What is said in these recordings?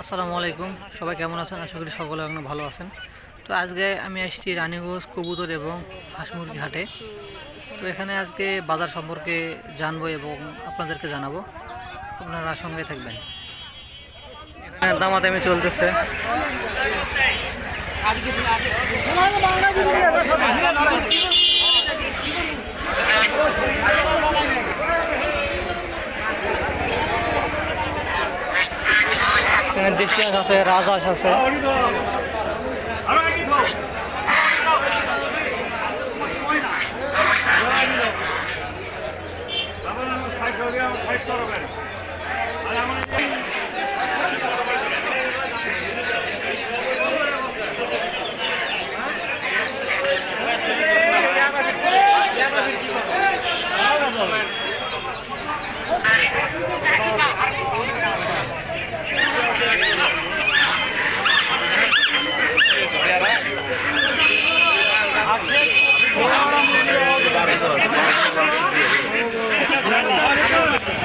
আসসালামু আলাইকুম। সবাই কেমন আছেন? আশা করি সকলে এখন ভালো আছেন। তো আজকে আমি আসছি রানীগঞ্জ কবুতর এবং হাঁস মুরগি হাটে। তো এখানে আজকে বাজার সম্পর্কে জানব এবং আপনাদেরকে জানাব। আপনারা সঙ্গে থাকবেন। দামাদামি চলতেছে। এখানে আছে রাজহাঁস আছে।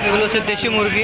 এগুলো হচ্ছে দেশি মুরগি।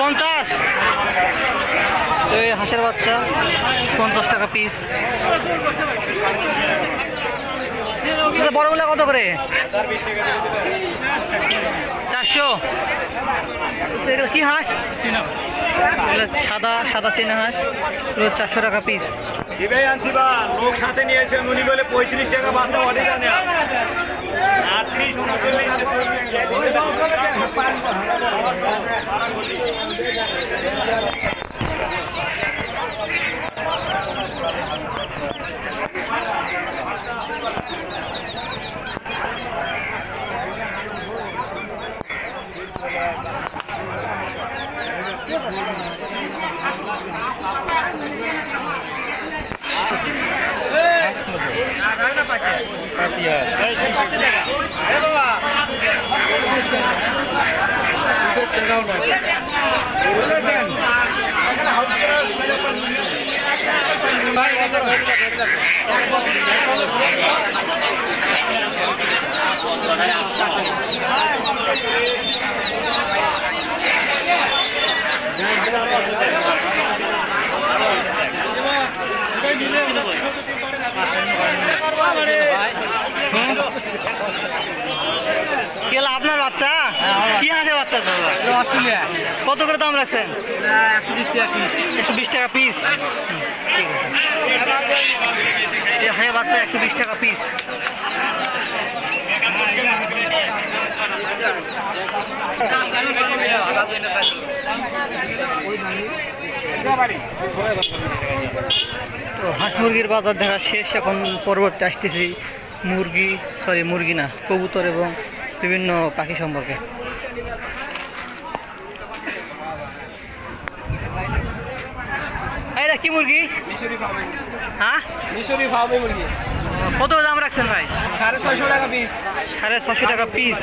পঞ্চাশ। হাঁসের বাচ্চা পঞ্চাশ টাকা পিস আচ্ছা, বড়গুলা কত করে? চারশো। এগুলো কি হাঁস? এগুলো সাদা সাদা চেনা হাঁস। চারশো টাকা পিস বা লোক সাথে নিয়েছে উনি বলে পঁয়ত্রিশ টাকা বাচ্চা অর্ডার Yes. আটত্রিশ উনচল্লিশ কেলা আপনার বাচ্চা কি হাঁসের বাচ্চা তো? অস্ট্রেলিয়া। কত করে দাম রাখছেন? একশো বিশ টাকা পিস একশো বিশ টাকা পিস হাঁসের বাচ্চা একশো বিশ টাকা পিস তো হাঁস মুরগির বাজার দেখা শেষ, এখন পরবর্তী আসতেছি মুরগি সরি মুরগি না, কবুতর এবং বিভিন্ন পাখি সম্পর্কে। কি মুরগি? হ্যাঁ? মিশরি ফার্মে মুরগি। কত দাম রাখছেন ভাই? সাড়ে ছয়শো টাকা পিস সাড়ে ছশো টাকা পিস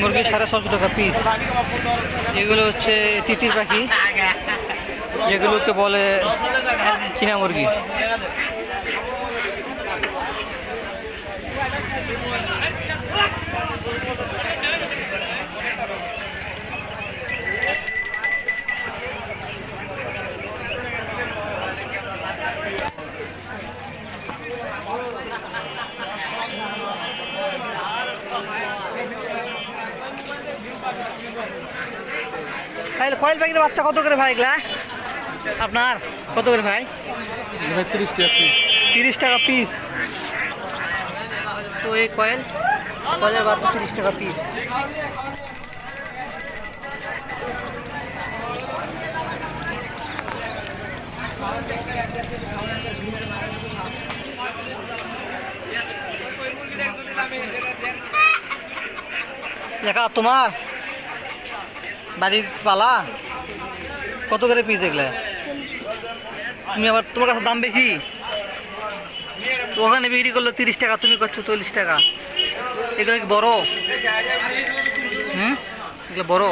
মুরগি সাড়ে ছশো টাকা পিস এগুলো হচ্ছে তিতির পাখি যেগুলোকে বলে চীনা মুরগি। কয়েল পাখির বাচ্চা কত করে ভাই এগুলা? আপনার কত করে ভাই? ভাই তিরিশ টাকা পিস তিরিশ টাকা পিস তো এই কয়েল কয়েলের বাচ্চা তিরিশ টাকা পিস দেখা তোমার? বাড়ির পালা? কত করে পিস এগুলো? তুমি আবার তোমার কাছে দাম বেশি? ওখানে বিক্রি করল তিরিশ টাকা, তুমি করছ চল্লিশ টাকা। এগুলো কি বড়? হুম? এগুলো বড়?